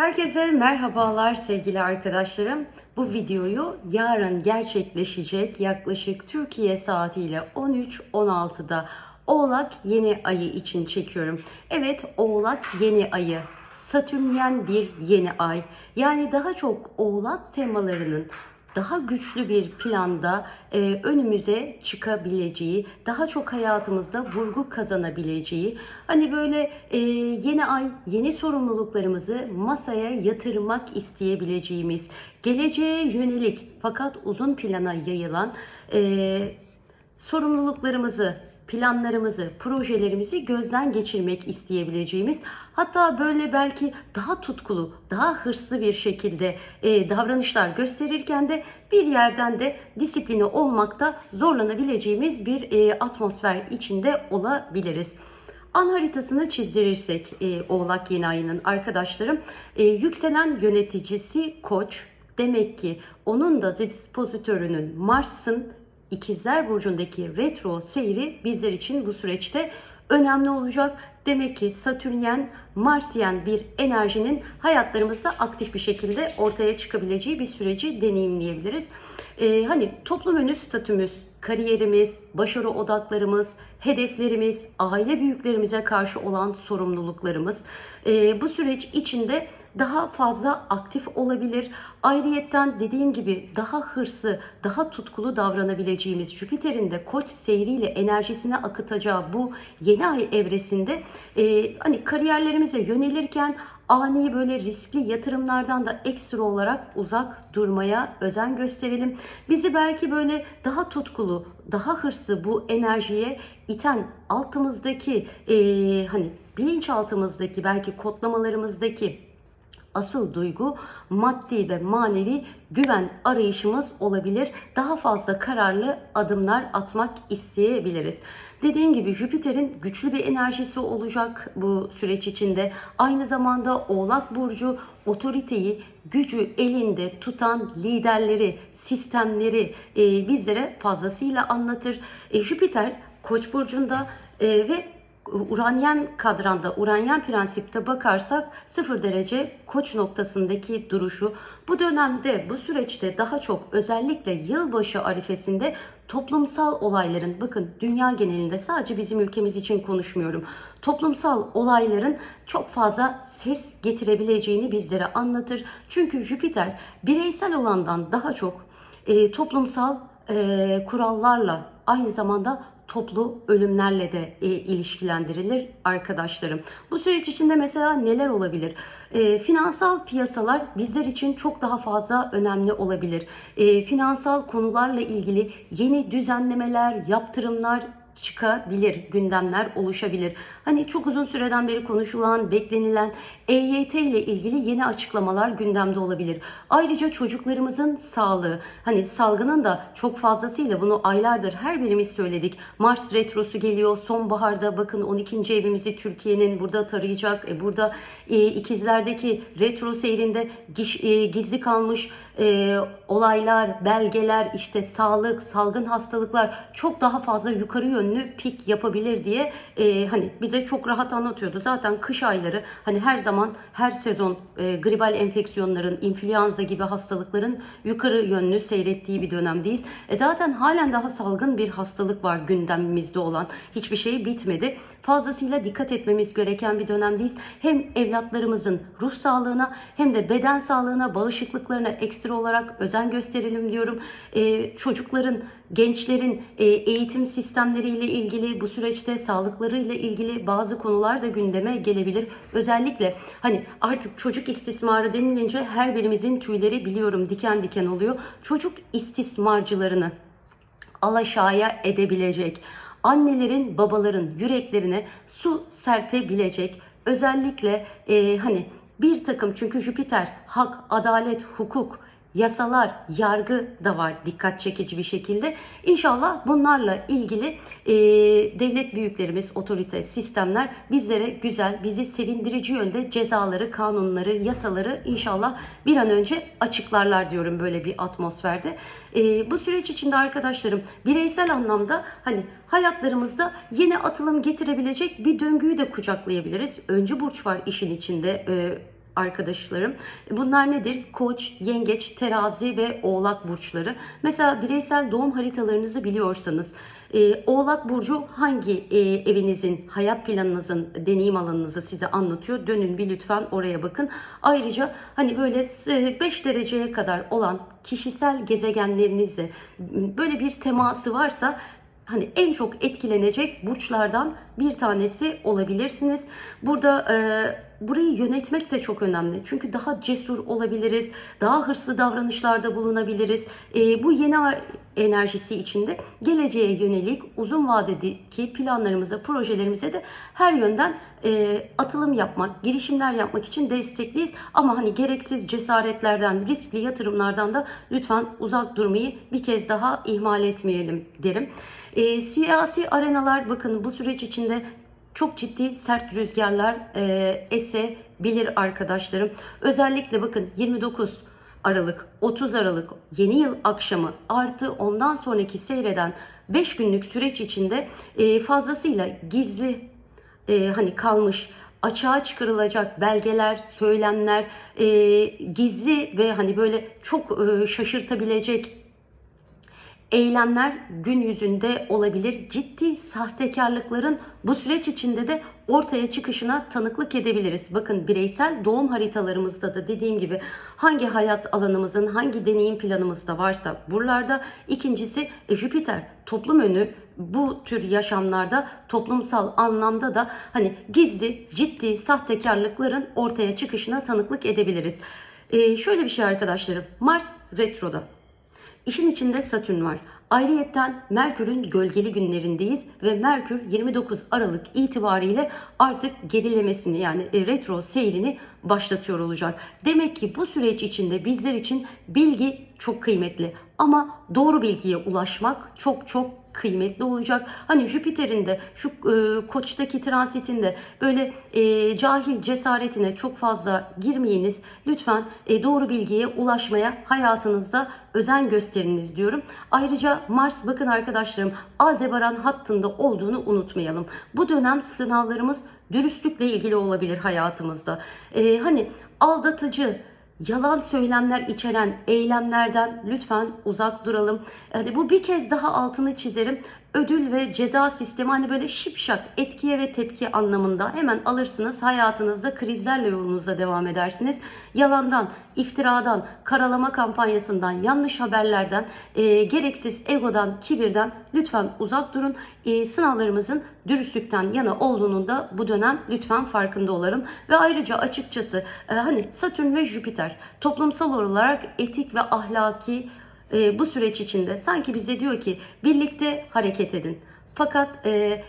Herkese merhabalar sevgili arkadaşlarım. Bu videoyu yarın gerçekleşecek yaklaşık Türkiye saatiyle 13.16'da Oğlak yeni ayı için çekiyorum. Evet Oğlak yeni ayı. Satürnyen bir yeni ay. Yani daha çok Oğlak temalarının daha güçlü bir planda e, önümüze çıkabileceği, daha çok hayatımızda vurgu kazanabileceği, hani böyle e, yeni ay, yeni sorumluluklarımızı masaya yatırmak isteyebileceğimiz, geleceğe yönelik fakat uzun plana yayılan e, sorumluluklarımızı planlarımızı, projelerimizi gözden geçirmek isteyebileceğimiz, hatta böyle belki daha tutkulu, daha hırslı bir şekilde e, davranışlar gösterirken de bir yerden de disipline olmakta zorlanabileceğimiz bir e, atmosfer içinde olabiliriz. An haritasını çizdirirsek e, Oğlak yeni ayının arkadaşlarım, e, yükselen yöneticisi Koç, demek ki onun da dispozitörünün Mars'ın İkizler Burcu'ndaki retro seyri bizler için bu süreçte önemli olacak. Demek ki Satürnyen, Marsiyen bir enerjinin hayatlarımızda aktif bir şekilde ortaya çıkabileceği bir süreci deneyimleyebiliriz. Ee, hani toplum önü statümüz, kariyerimiz, başarı odaklarımız, hedeflerimiz, aile büyüklerimize karşı olan sorumluluklarımız ee, bu süreç içinde daha fazla aktif olabilir. Ayrıyetten dediğim gibi daha hırslı, daha tutkulu davranabileceğimiz Jüpiter'in de koç seyriyle enerjisini akıtacağı bu yeni ay evresinde e, hani kariyerlerimize yönelirken ani böyle riskli yatırımlardan da ekstra olarak uzak durmaya özen gösterelim. Bizi belki böyle daha tutkulu, daha hırslı bu enerjiye iten altımızdaki e, hani bilinçaltımızdaki belki kodlamalarımızdaki asıl duygu maddi ve manevi güven arayışımız olabilir. Daha fazla kararlı adımlar atmak isteyebiliriz. Dediğim gibi Jüpiter'in güçlü bir enerjisi olacak bu süreç içinde. Aynı zamanda Oğlak Burcu otoriteyi, gücü elinde tutan liderleri, sistemleri e, bizlere fazlasıyla anlatır. E, Jüpiter Koç burcunda e, ve Uranyen kadranda, Uranyen prensipte bakarsak 0 derece koç noktasındaki duruşu bu dönemde, bu süreçte daha çok özellikle yılbaşı arifesinde toplumsal olayların, bakın dünya genelinde sadece bizim ülkemiz için konuşmuyorum. Toplumsal olayların çok fazla ses getirebileceğini bizlere anlatır. Çünkü Jüpiter bireysel olandan daha çok e, toplumsal e, kurallarla aynı zamanda toplu ölümlerle de e, ilişkilendirilir arkadaşlarım. Bu süreç içinde mesela neler olabilir? E, finansal piyasalar bizler için çok daha fazla önemli olabilir. E, finansal konularla ilgili yeni düzenlemeler, yaptırımlar çıkabilir, gündemler oluşabilir. Hani çok uzun süreden beri konuşulan, beklenilen EYT ile ilgili yeni açıklamalar gündemde olabilir. Ayrıca çocuklarımızın sağlığı, hani salgının da çok fazlasıyla bunu aylardır her birimiz söyledik. Mars retrosu geliyor. Sonbaharda bakın 12. evimizi Türkiye'nin burada tarayacak. E, burada e, ikizlerdeki retro seyrinde giş, e, gizli kalmış e, olaylar, belgeler, işte sağlık, salgın hastalıklar çok daha fazla yukarı yönlü pik yapabilir diye e, hani bize çok rahat anlatıyordu. Zaten kış ayları hani her zaman her sezon e, gribal enfeksiyonların, influenza gibi hastalıkların yukarı yönlü seyrettiği bir dönemdeyiz. E, zaten halen daha salgın bir hastalık var gündemimizde olan. Hiçbir şey bitmedi. Fazlasıyla dikkat etmemiz gereken bir dönemdeyiz. Hem evlatlarımızın ruh sağlığına hem de beden sağlığına, bağışıklıklarına ekstra olarak özen gösterelim diyorum. E, çocukların, gençlerin e, eğitim sistemleriyle ilgili bu süreçte sağlıklarıyla ilgili bazı konular da gündeme gelebilir. Özellikle hani artık çocuk istismarı denilince her birimizin tüyleri biliyorum diken diken oluyor. Çocuk istismarcılarını alaşağıya edebilecek, annelerin, babaların yüreklerine su serpebilecek, özellikle e, hani bir takım çünkü Jüpiter hak, adalet, hukuk, yasalar, yargı da var dikkat çekici bir şekilde. İnşallah bunlarla ilgili e, devlet büyüklerimiz, otorite, sistemler bizlere güzel, bizi sevindirici yönde cezaları, kanunları, yasaları inşallah bir an önce açıklarlar diyorum böyle bir atmosferde. E, bu süreç içinde arkadaşlarım bireysel anlamda hani hayatlarımızda yeni atılım getirebilecek bir döngüyü de kucaklayabiliriz. Öncü burç var işin içinde. E, arkadaşlarım. Bunlar nedir? Koç, yengeç, terazi ve oğlak burçları. Mesela bireysel doğum haritalarınızı biliyorsanız e, Oğlak Burcu hangi e, evinizin, hayat planınızın, deneyim alanınızı size anlatıyor? Dönün bir lütfen oraya bakın. Ayrıca hani böyle 5 dereceye kadar olan kişisel gezegenlerinizle böyle bir teması varsa hani en çok etkilenecek burçlardan bir tanesi olabilirsiniz. Burada e, burayı yönetmek de çok önemli. Çünkü daha cesur olabiliriz, daha hırslı davranışlarda bulunabiliriz. E, bu yeni enerjisi içinde geleceğe yönelik uzun vadedeki planlarımıza, projelerimize de her yönden e, atılım yapmak, girişimler yapmak için destekliyiz. Ama hani gereksiz cesaretlerden, riskli yatırımlardan da lütfen uzak durmayı bir kez daha ihmal etmeyelim derim. E, siyasi arenalar bakın bu süreç içinde çok ciddi sert rüzgarlar e, esebilir arkadaşlarım. Özellikle bakın 29 Aralık, 30 Aralık, yeni yıl akşamı artı ondan sonraki seyreden 5 günlük süreç içinde e, fazlasıyla gizli e, hani kalmış açığa çıkarılacak belgeler, söylemler, e, gizli ve hani böyle çok e, şaşırtabilecek eylemler gün yüzünde olabilir. Ciddi sahtekarlıkların bu süreç içinde de ortaya çıkışına tanıklık edebiliriz. Bakın bireysel doğum haritalarımızda da dediğim gibi hangi hayat alanımızın, hangi deneyim planımızda varsa buralarda ikincisi e, Jüpiter toplum önü bu tür yaşamlarda toplumsal anlamda da hani gizli, ciddi sahtekarlıkların ortaya çıkışına tanıklık edebiliriz. Ee, şöyle bir şey arkadaşlarım. Mars retroda. İşin içinde Satürn var. Ayrıyetten Merkür'ün gölgeli günlerindeyiz ve Merkür 29 Aralık itibariyle artık gerilemesini yani e, retro seyrini başlatıyor olacak. Demek ki bu süreç içinde bizler için bilgi çok kıymetli ama doğru bilgiye ulaşmak çok çok kıymetli olacak. Hani Jüpiter'in de şu e, koçtaki transitinde böyle e, cahil cesaretine çok fazla girmeyiniz. Lütfen e, doğru bilgiye ulaşmaya hayatınızda özen gösteriniz diyorum. Ayrıca Mars bakın arkadaşlarım Aldebaran hattında olduğunu unutmayalım. Bu dönem sınavlarımız dürüstlükle ilgili olabilir hayatımızda. E, hani aldatıcı, yalan söylemler içeren eylemlerden lütfen uzak duralım. Yani bu bir kez daha altını çizerim. Ödül ve ceza sistemi hani böyle şipşak etkiye ve tepki anlamında hemen alırsınız hayatınızda krizlerle yolunuza devam edersiniz. Yalandan, iftiradan, karalama kampanyasından, yanlış haberlerden, e, gereksiz egodan, kibirden lütfen uzak durun. E, sınavlarımızın dürüstlükten yana olduğunun da bu dönem lütfen farkında olalım. Ve ayrıca açıkçası e, hani Satürn ve Jüpiter toplumsal olarak etik ve ahlaki e, bu süreç içinde sanki bize diyor ki birlikte hareket edin. Fakat e,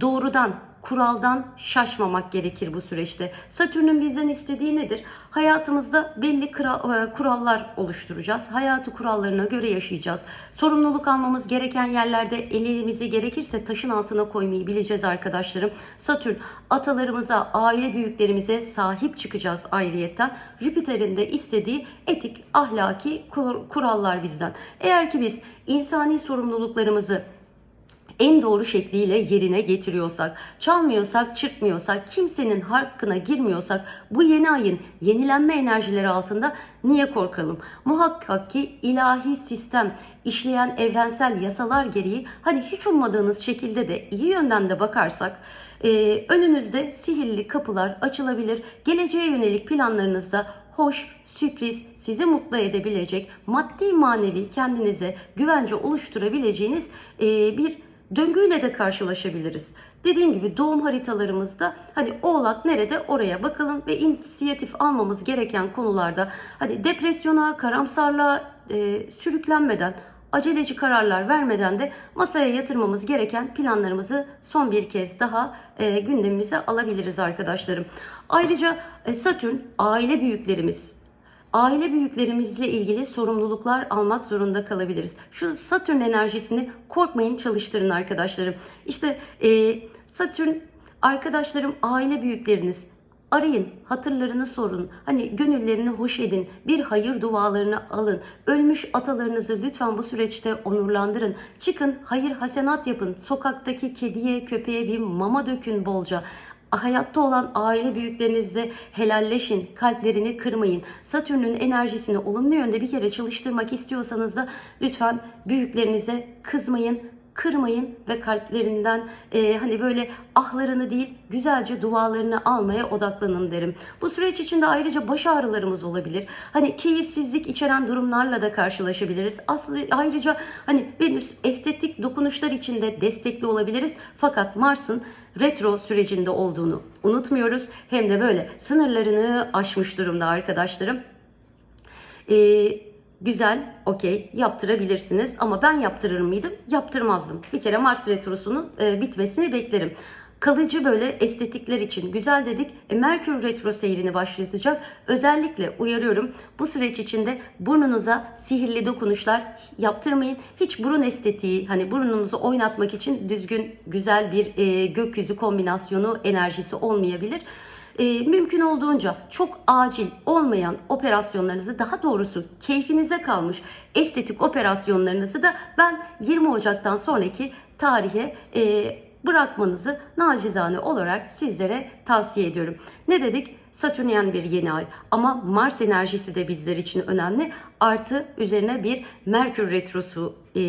doğrudan kuraldan şaşmamak gerekir bu süreçte. Satürn'ün bizden istediği nedir? Hayatımızda belli e, kurallar oluşturacağız. Hayatı kurallarına göre yaşayacağız. Sorumluluk almamız gereken yerlerde elimizi gerekirse taşın altına koymayı bileceğiz arkadaşlarım. Satürn atalarımıza, aile büyüklerimize sahip çıkacağız ayrıyetten. Jüpiter'in de istediği etik, ahlaki kurallar bizden. Eğer ki biz insani sorumluluklarımızı en doğru şekliyle yerine getiriyorsak, çalmıyorsak, çırpmıyorsak, kimsenin hakkına girmiyorsak bu yeni ayın yenilenme enerjileri altında niye korkalım? Muhakkak ki ilahi sistem, işleyen evrensel yasalar gereği hani hiç ummadığınız şekilde de iyi yönden de bakarsak e, önünüzde sihirli kapılar açılabilir. Geleceğe yönelik planlarınızda hoş, sürpriz, sizi mutlu edebilecek, maddi manevi kendinize güvence oluşturabileceğiniz e, bir döngüyle de karşılaşabiliriz. Dediğim gibi doğum haritalarımızda hani oğlak nerede oraya bakalım ve inisiyatif almamız gereken konularda hani depresyona, karamsarlığa e, sürüklenmeden aceleci kararlar vermeden de masaya yatırmamız gereken planlarımızı son bir kez daha e, gündemimize alabiliriz arkadaşlarım. Ayrıca e, Satürn aile büyüklerimiz, aile büyüklerimizle ilgili sorumluluklar almak zorunda kalabiliriz. Şu Satürn enerjisini korkmayın çalıştırın arkadaşlarım. İşte e, Satürn arkadaşlarım aile büyükleriniz Arayın, hatırlarını sorun, hani gönüllerini hoş edin, bir hayır dualarını alın. Ölmüş atalarınızı lütfen bu süreçte onurlandırın. Çıkın, hayır hasenat yapın. Sokaktaki kediye, köpeğe bir mama dökün bolca hayatta olan aile büyüklerinizle helalleşin, kalplerini kırmayın. Satürn'ün enerjisini olumlu yönde bir kere çalıştırmak istiyorsanız da lütfen büyüklerinize kızmayın, kırmayın ve kalplerinden e, hani böyle ahlarını değil güzelce dualarını almaya odaklanın derim. Bu süreç içinde ayrıca baş ağrılarımız olabilir. Hani keyifsizlik içeren durumlarla da karşılaşabiliriz. Aslında ayrıca hani Venüs estetik dokunuşlar içinde destekli olabiliriz. Fakat Mars'ın retro sürecinde olduğunu unutmuyoruz. Hem de böyle sınırlarını aşmış durumda arkadaşlarım. Ee, güzel, okey yaptırabilirsiniz ama ben yaptırır mıydım? Yaptırmazdım. Bir kere Mars Retrosu'nun e, bitmesini beklerim. Kalıcı böyle estetikler için güzel dedik. E, Merkür Retro seyrini başlatacak. Özellikle uyarıyorum bu süreç içinde burnunuza sihirli dokunuşlar yaptırmayın. Hiç burun estetiği hani burnunuzu oynatmak için düzgün güzel bir e, gökyüzü kombinasyonu enerjisi olmayabilir. E, mümkün olduğunca çok acil olmayan operasyonlarınızı daha doğrusu keyfinize kalmış estetik operasyonlarınızı da ben 20 Ocak'tan sonraki tarihe e, bırakmanızı nacizane olarak sizlere tavsiye ediyorum. Ne dedik? Satürnyen bir yeni ay ama Mars enerjisi de bizler için önemli. Artı üzerine bir Merkür retrosu e,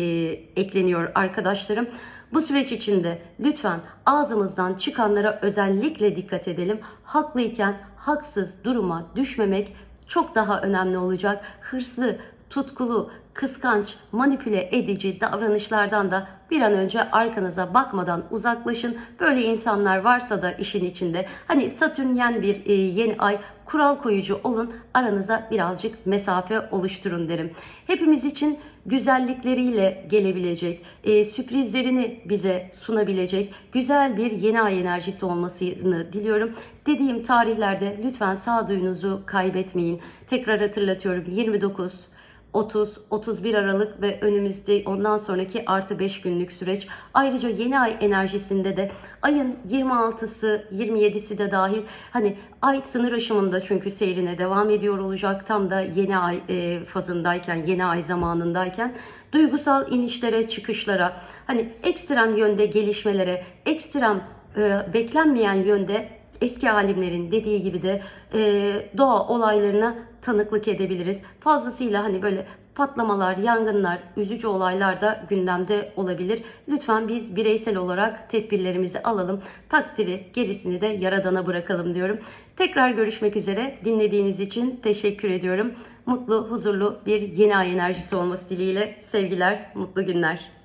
ekleniyor arkadaşlarım. Bu süreç içinde lütfen ağzımızdan çıkanlara özellikle dikkat edelim. Haklıyken haksız duruma düşmemek çok daha önemli olacak. Hırslı, tutkulu, kıskanç, manipüle edici davranışlardan da bir an önce arkanıza bakmadan uzaklaşın. Böyle insanlar varsa da işin içinde hani Satürnyen bir e, yeni ay kural koyucu olun. Aranıza birazcık mesafe oluşturun derim. Hepimiz için güzellikleriyle gelebilecek, e, sürprizlerini bize sunabilecek güzel bir yeni ay enerjisi olmasını diliyorum. Dediğim tarihlerde lütfen sağduyunuzu kaybetmeyin. Tekrar hatırlatıyorum 29 30, 31 Aralık ve önümüzde ondan sonraki artı 5 günlük süreç. Ayrıca yeni ay enerjisinde de ayın 26'sı, 27'si de dahil hani ay sınır aşımında çünkü seyrine devam ediyor olacak. Tam da yeni ay e, fazındayken, yeni ay zamanındayken duygusal inişlere, çıkışlara, hani ekstrem yönde gelişmelere, ekstrem e, beklenmeyen yönde eski alimlerin dediği gibi de e, doğa olaylarına tanıklık edebiliriz. Fazlasıyla hani böyle patlamalar, yangınlar, üzücü olaylar da gündemde olabilir. Lütfen biz bireysel olarak tedbirlerimizi alalım. Takdiri gerisini de yaradana bırakalım diyorum. Tekrar görüşmek üzere. Dinlediğiniz için teşekkür ediyorum. Mutlu, huzurlu bir yeni ay enerjisi olması dileğiyle sevgiler, mutlu günler.